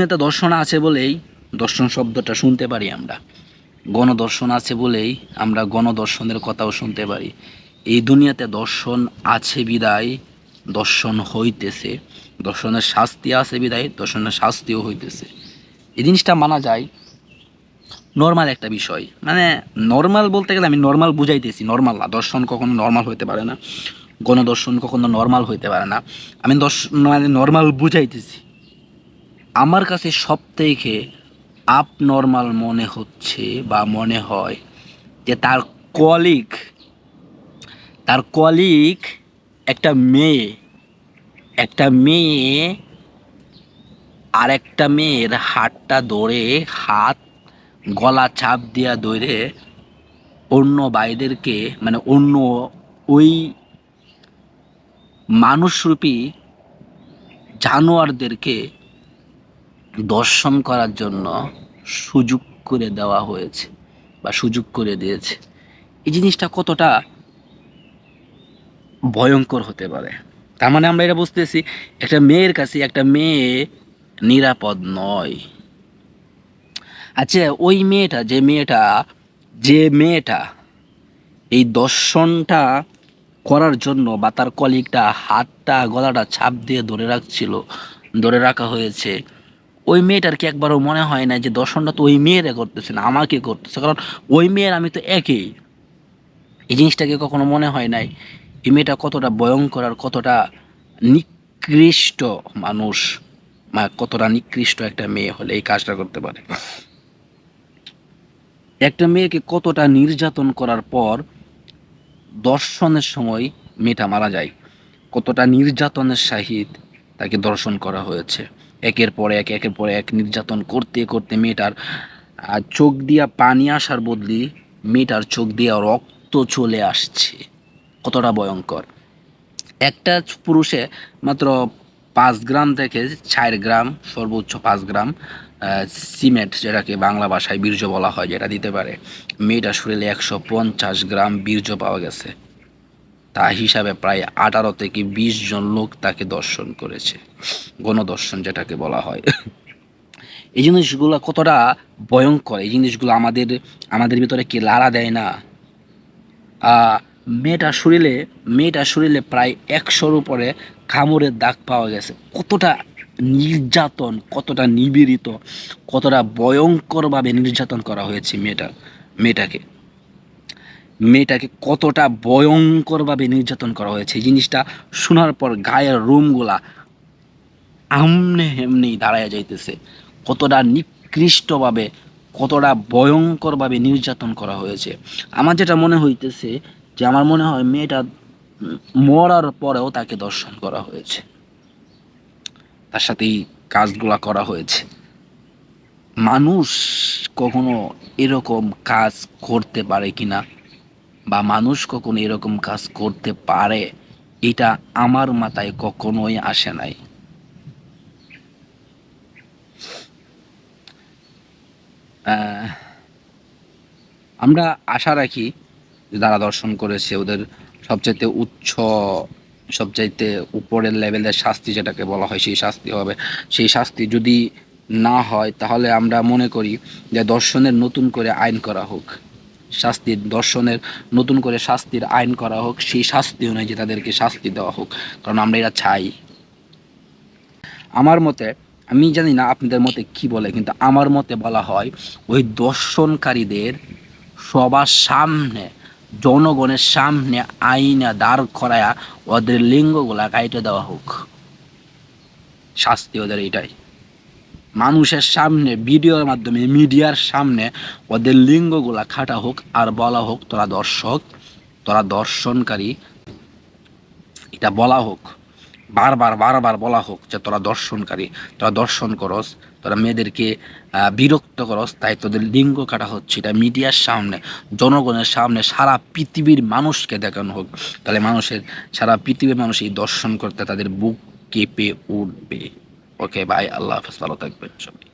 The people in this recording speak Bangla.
দুনিয়াতে দর্শন আছে বলেই দর্শন শব্দটা শুনতে পারি আমরা। গণদর্শন আছে বলেই আমরা গণদর্শনের কথাও শুনতে পারি। এই দুনিয়াতে দর্শন আছে বিদায়, দর্শন হইতেছে। দর্শনের শাস্তি আছে বিদায়, দর্শনের শাস্তিও হইতেছে। এই জিনিসটা মানা যায় নর্মাল একটা বিষয়। মানে নর্মাল বলতে গেলে আমি নর্মাল বুঝাইতেছি, নর্মাল না। দর্শন কখনো নর্মাল হইতে পারে না। গণদর্শন কখনো নর্মাল হইতে পারে না। আমি দর্শন মানে নর্মাল বুঝাইতেছি। আমার কাছে সব থেকে আপ নর্মাল মনে হচ্ছে বা মনে হয় যে তার কলিগ তার কলিগ একটা মেয়ে একটা মেয়ে আর একটা মেয়ের হাতটা ধরে হাত, গলা চাপ দিয়া ধরে অন্য বাইদেরকে মানে অন্য ওই মানুষরূপী জানোয়ারদেরকে দর্শন করার জন্য সুযোগ করে দেওয়া হয়েছে বা সুযোগ করে দিয়েছে। এই জিনিসটা কতটা ভয়ঙ্কর হতে পারে? তার মানে আমরা এটা বুঝতেছি, একটা মেয়ের কাছে একটা মেয়ে নিরাপদ নয়। আচ্ছা ওই মেয়েটা, যে মেয়েটা যে মেয়েটা এই দর্শনটা করার জন্য বা তার কলিগটা হাতটা, গলাটা ছাপ দিয়ে ধরে রাখছিল, ধরে রাখা হয়েছে ওই মেয়েটার কি একবারও মনে হয় না যে দর্শনটা তো ওই মেয়েরা করতেছে না, আমাকে করতেছে। কারণ ওই মেয়ের আমি তো একই এই জিনিসটাকে কখনো মনে হয় নাই। এই মেয়েটা কতটা ভয়ঙ্কর আর কতটা নিকৃষ্ট মানুষ, বা কতটা নিকৃষ্ট একটা মেয়ে হলে এই কাজটা করতে পারে। একটা মেয়েকে কতটা নির্যাতন করার পর দর্শনের সময় মেয়েটা মারা যায়। কতটা নির্যাতনের সাহিত তাকে দর্শন করা হয়েছে। একের পর এক, একের পরে এক নির্যাতন করতে করতে মেয়েটার চোখ দিয়া পানি আসার বদলি মেয়েটার চোখ দিয়া রক্ত চলে আসছে। কতটা ভয়ঙ্কর। একটা পুরুষে মাত্র পাঁচ গ্রাম থেকে চার গ্রাম, সর্বোচ্চ পাঁচ গ্রাম সিমেন্ট যেটাকে বাংলা ভাষায় বীর্য বলা হয়, যেটা দিতে পারে। মেয়েটার শরীরে একশো পঞ্চাশ গ্রাম বীর্য পাওয়া গেছে। তা হিসাবে প্রায় আঠারো থেকে বিশ জন লোক তাকে দর্শন করেছে, গণদর্শন যেটাকে বলা হয়। এই জিনিসগুলো কতটা ভয়ঙ্কর, এই জিনিসগুলো আমাদের আমাদের ভিতরে কি লাড়া দেয় না? মেয়েটার শরীরে মেয়েটার শরীরে প্রায় একশোর উপরে কামড়ের দাগ পাওয়া গেছে। কতটা নির্যাতন, কতটা নিবেদিত, কতটা ভয়ঙ্করভাবে নির্যাতন করা হয়েছে মেয়েটা, মেয়েটাকে। মেয়েটাকে কতটা ভয়ঙ্করভাবে নির্যাতন করা হয়েছে। এই জিনিসটা শোনার পর গায়ের রুমগুলা আমনে হেমনেই দাঁড়ায় যাইতেছে। কতটা নিকৃষ্টভাবে, কতটা ভয়ঙ্করভাবে নির্যাতন করা হয়েছে। আমার যেটা মনে হইতেছে যে, আমার মনে হয় মেয়েটা মরার পরেও তাকে দর্শন করা হয়েছে। তার সাথে এই কাজগুলা করা হয়েছে। মানুষ কখনো এরকম কাজ করতে পারে কিনা বা মানুষ কখনো এরকম কাজ করতে পারে, এটা আমার মাথায় কখনোই আসে নাই। আমরা আশা রাখি যারা দর্শন করেছে, ওদের সবচাইতে উচ্চ, সবচাইতে উপরের লেভেলের শাস্তি যেটাকে বলা হয়, সেই শাস্তি হবে। সেই শাস্তি যদি না হয়, তাহলে আমরা মনে করি যে দর্শনের নতুন করে আইন করা হোক। শাস্তির দর্শনের, নতুন করে শাস্তির আইন করা হোক, সেই শাস্তি অনুযায়ী তাদেরকে শাস্তি দেওয়া হোক, কারণ আমরা এটা চাই। আমার মতে, আমি জানি না আপনাদের মতে কি বলে, কিন্তু আমার মতে বলা হয়, ওই দর্শনকারীদের সবার সামনে, জনগণের সামনে আইনা দাঁড় করায়া ওদের লিঙ্গগুলা কাইটে দেওয়া হোক। শাস্তি ওদের এটাই। মানুষের সামনে, ভিডিওর মাধ্যমে, মিডিয়ার সামনে ওদের লিঙ্গগুলা খাটা হোক আর বলা হোক, তোরা দর্শক, তোরা দর্শনকারী, এটা বলা হোক, বারবার বারবার বলা হোক যে তোরা দর্শনকারী, তোরা দর্শন করস, তোরা মেয়েদেরকে বিরক্ত করস, তাই তোদের লিঙ্গ কাটা হচ্ছে এটা মিডিয়ার সামনে, জনগণের সামনে সারা পৃথিবীর মানুষকে দেখানো হোক, তাহলে মানুষের, সারা পৃথিবীর মানুষ এই দর্শন করতে তাদের বুক কেঁপে উঠবে। ওকে ভাই আল্লাহ হাফেজ ভালো থাকবেন সবাই